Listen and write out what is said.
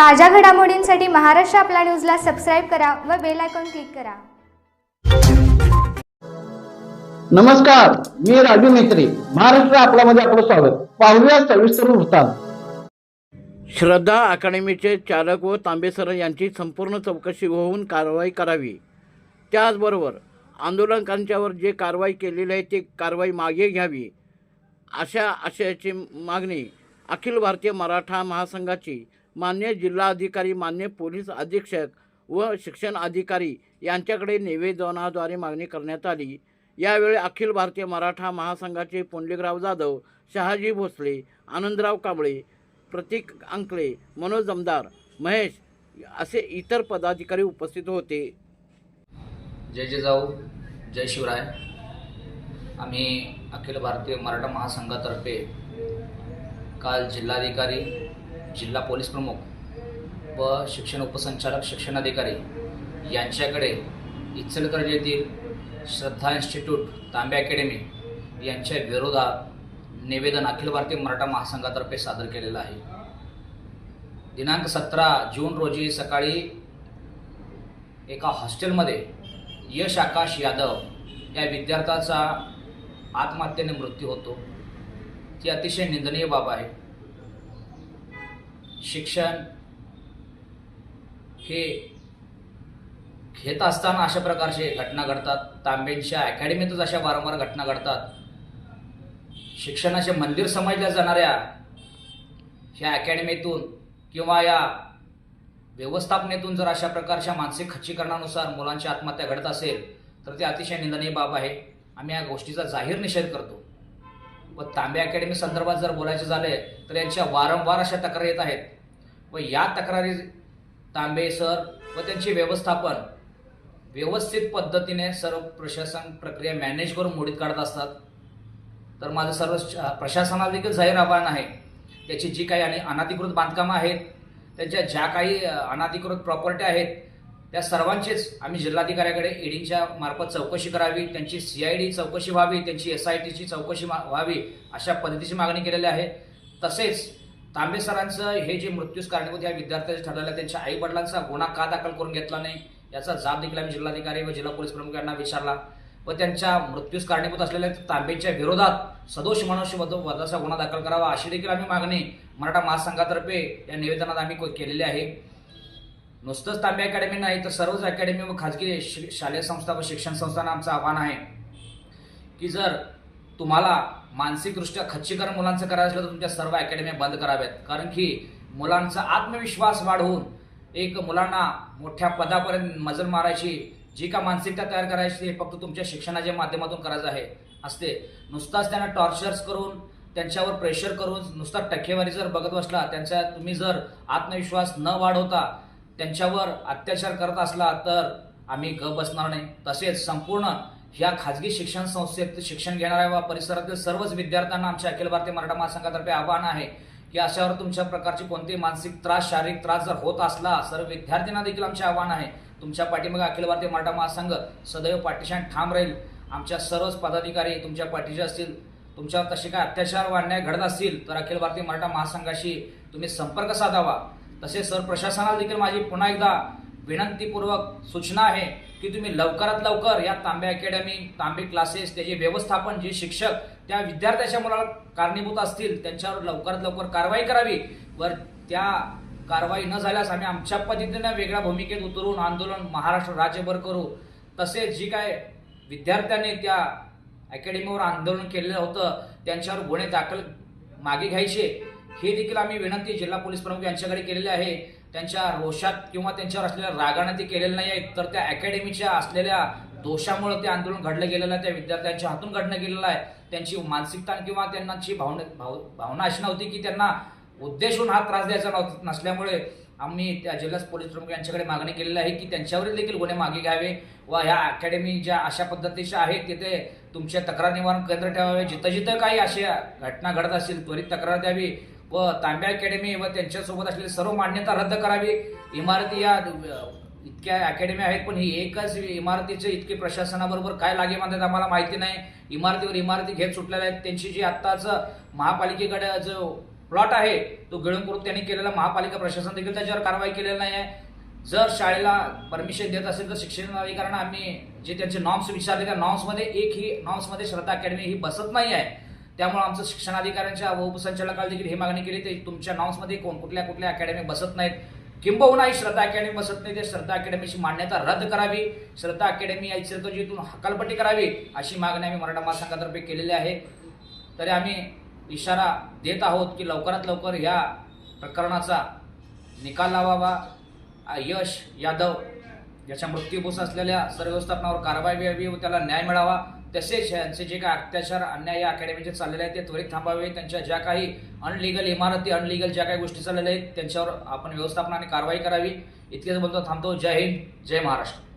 ताज्या घडामोडींसाठी महाराष्ट्र आपला न्यूजला सबस्क्राईब करा व बेल आयकॉन क्लिक करा. नमस्कार मी राजू मेत्री महाराष्ट्र आपल्यामध्ये आपलं स्वागत. पाहूया सविस्तर वृत्तांत. श्रद्धा अकादमीचे चालक व तांबेसर यांची संपूर्ण चौकशी होऊन कारवाई करावी. त्याचबरोबर आंदोलकांच्यावर जे कारवाई केलेली आहे ती कारवाई मागे घ्यावी. अशा आशयाची मागणी अखिल भारतीय मराठा महासंघाची मान्य जिल्हाधिकारी मान्य पोलीस अधीक्षक व शिक्षण अधिकारी यांच्याकडे निवेदनाद्वारे मागणी करण्यात आली. यावेळी अखिल भारतीय मराठा महासंघाचे पुंडलिकराव जाधव शहाजी भोसले आनंदराव कांबळे प्रतीक अंकले मनोज जमदार महेश असे इतर पदाधिकारी उपस्थित होते. जय जिजाऊ जय शिवराय. आम्ही अखिल भारतीय मराठा महासंघातर्फे काल जिल्हाधिकारी जिल्हा पोलीस प्रमुख व शिक्षण उपसंचालक शिक्षणाधिकारी यांच्याकडे इचलकरंजी येथील श्रद्धा इन्स्टिट्यूट तांबे अकॅडमी यांच्या विरोधात निवेदन अखिल भारतीय मराठा महासंघातर्फे सादर केलेलं आहे. दिनांक सतरा जून रोजी सकाळी एका हॉस्टेलमध्ये यश आकाश यादव या विद्यार्थ्याचा आत्महत्येने मृत्यू होतो. ती अतिशय निंदनीय बाब आहे. शिक्षण हे घेत असताना अशा प्रकारचे घटना घडतात. तांबेंच्या अकॅडमीतच अशा वारंवार घटना घडतात. शिक्षणाचे मंदिर समजल्या जाणाऱ्या ह्या अकॅडमीतून किंवा या व्यवस्थापनेतून जर अशा प्रकारच्या मानसिक खच्चीकरणानुसार मुलांची आत्महत्या घडत असेल तर ते अतिशय निंदनीय बाब आहे. आम्ही या गोष्टीचा जाहीर निषेध करतो. व तांबे अकॅडमी संदर्भात जर बोलायचे झाले तर यांच्या वारंवार अशा तक्रारी येत आहेत. व या तक्रारी तांबे सर व त्यांचे व्यवस्थापन व्यवस्थित पद्धतीने सर्व प्रशासन प्रक्रिया मॅनेज करून मोडीत काढत असतात. तर माझं सर्व श- प्रशासनाला देखील जाहीर आव्हान आहे. त्याची जी काही आणि अनाधिकृत बांधकामं आहेत त्यांच्या ज्या काही अनाधिकृत प्रॉपर्टी आहेत त्या सर्वांचीच आम्ही जिल्हाधिकाऱ्याकडे ईडीच्या मार्फत चौकशी करावी त्यांची सी आय डी चौकशी व्हावी त्यांची एस आय टीची चौकशी मा- व्हावी अशा पद्धतीची मागणी केलेली आहे. तसेच तांबे सरांचं हे जे मृत्यूस कारणीभूत या विद्यार्थ्याचे ठरलेलं त्यांच्या आई वडिलांचा गुन्हा का दाखल करून घेतला नाही याचा जाब देखील आम्ही जिल्हाधिकारी व जिल्हा पोलीस प्रमुख यांना विचारला. व त्यांच्या मृत्यूस कारणीभूत असलेल्या तांबेच्या विरोधात सदोष मनुष्य वधाचा गुन्हा दाखल करावा अशी देखील आम्ही मागणी मराठा महासंघातर्फे या निवेदनात आम्ही को- केलेली आहे. नुसतंच तांबे अकॅडमी नाही तर सर्वच अकॅडमी व खाजगी शि- शालेय संस्था व शिक्षण संस्थांना आमचं आव्हान आहे. की जर तुम्हाला मानसिकदृष्ट्या खच्चीकरण मुलांचं करायचं असलं तर तुमच्या सर्व अकॅडमी बंद कराव्यात. कारण की मुलांचा आत्मविश्वास वाढवून एक मुलांना मोठ्या पदापर्यंत मजल मारायची जी का मानसिकता तयार करायची हे फक्त तुमच्या शिक्षणाच्या माध्यमातून करायचं आहे असते. नुसताच त्यांना टॉर्चर्स करून त्यांच्यावर प्रेशर करून नुसता टक्केवारी जर बघत बसला त्यांचा तुम्ही जर आत्मविश्वास न वाढवता त्यांच्यावर अत्याचार करत असला तर आम्ही ग बसणार नाही. तसेच संपूर्ण या खाजगी शिक्षण संस्थेत शिक्षण घेणाऱ्या व परिसरातील सर्वच विद्यार्थ्यांना आमच्या अखिल भारतीय मराठा महासंघातर्फे आवाहन आहे की अशावर तुमच्या प्रकारची कोणतेही मानसिक त्रास शारीरिक त्रास जर होत असला सर्व विद्यार्थ्यांना देखील आमचे आव्हान आहे. तुमच्या पाठीमागे अखिल भारतीय मराठा महासंघ सदैव पाठीशान ठाम राहील. आमच्या सर्वच पदाधिकारी तुमच्या पाठीचे असतील. तुमच्यावर तसे काय अत्याचार व अन्याय घडत असतील तर अखिल भारतीय मराठा महासंघाशी तुम्ही संपर्क साधावा. तसेच सर प्रशासनाला देखील माझी पुन्हा एकदा विनंतीपूर्वक सूचना आहे की तुम्ही लवकरात लवकर या तांबे अकॅडमी तांबे क्लासेस त्याचे व्यवस्थापन जे शिक्षक त्या विद्यार्थ्याच्या मुलाला कारणीभूत असतील त्यांच्यावर लवकरात लवकर कारवाई करावी. वर त्या कारवाई न झाल्यास आम्ही आमच्या पद्धतीनं वेगळ्या भूमिकेत उतरून आंदोलन महाराष्ट्र राज्यभर करू. तसेच जी काय विद्यार्थ्यांनी त्या अकॅडमीवर आंदोलन केलेलं होतं त्यांच्यावर गुन्हे दाखल मागे घ्यायचे. हे देखील आम्ही विनंती जिल्हा पोलीस प्रमुख यांच्याकडे केलेली आहे. त्यांच्या रोषात किंवा त्यांच्यावर असलेल्या रागाने ते केलेलं नाही आहे तर त्या अकॅडमीच्या असलेल्या दोषामुळे ते आंदोलन घडलं गेलेलं आहे. त्या विद्यार्थ्यांच्या हातून घडणं गेलेलं आहे. त्यांची मानसिकता किंवा त्यांनाची भावना भाव भावना अशी नव्हती की त्यांना उद्देशून हा त्रास द्यायचा नव्हता नसल्यामुळे आम्ही त्या जिल्हा पोलीस प्रमुख यांच्याकडे मागणी केलेली आहे की त्यांच्यावरील देखील गुन्हे मागे घ्यावे व ह्या अकॅडमी ज्या अशा पद्धतीच्या आहेत तिथे तुमच्या तक्रार निवारण केंद्र ठेवावे. जिथं जिथं काही अशा घटना घडत असतील त्वरित तक्रार द्यावी व तांब्या अकॅडमी व त्यांच्यासोबत असलेली सर्व मान्यता रद्द करावी. इमारती या इतक्या अकॅडमी आहेत पण ही एकच इमारतीचे इतके प्रशासनाबरोबर काय लागे मानतात आम्हाला माहिती नाही. इमारतीवर इमारती घेत सुटलेल्या आहेत. त्यांची जी आत्ताच महापालिकेकडे जो प्लॉट आहे तो गिळून त्यांनी केलेला. महापालिका प्रशासन देखील त्याच्यावर कारवाई केलेली नाही आहे. जर शाळेला परमिशन देत असेल तर शिक्षण अधिकाऱ्यांना आम्ही जे त्यांचे नॉर्म्स विचारले त्या नॉर्म्समध्ये एक ही नॉर्म्समध्ये श्रद्धा अकॅडमी ही बसत नाही आहे. त्यामुळे आमचं शिक्षणाधिकाऱ्यांच्या व उपसंचालकाला देखील ही मागणी केली ते तुमच्या नॉर्म्समध्ये कोण कुठल्या कुठल्या अकॅडमी बसत नाहीत. किंबहुना ही श्रद्धा अकॅडमी बसत नाही ते श्रद्धा अकॅडमीची मान्यता रद्द करावी. श्रद्धा अकॅडमी या इचलकरंजीतून हकालपट्टी करावी अशी मागणी आम्ही मराठा महासंघातर्फे केलेली आहे. तरी आम्ही इशारा देत आहोत की लवकरात लवकर या प्रकरणाचा निकाल लावावा. यश यादव याच्या मृत्यूभूस असलेल्या सर्व व्यवस्थापनावर कारवाई व्हावी व त्याला न्याय मिळावा. तसेच यांचे जे काही अत्याचार अन्याय या अकॅडमीचे चाललेले आहेत ते त्वरित थांबावे. त्यांच्या ज्या काही अनलिगल इमारती अनलिगल ज्या काही गोष्टी चाललेल्या आहेत त्यांच्यावर आपण व्यवस्थापनाने कारवाई करावी. इतकेच बोलतो थांबतो. जय हिंद जय महाराष्ट्र.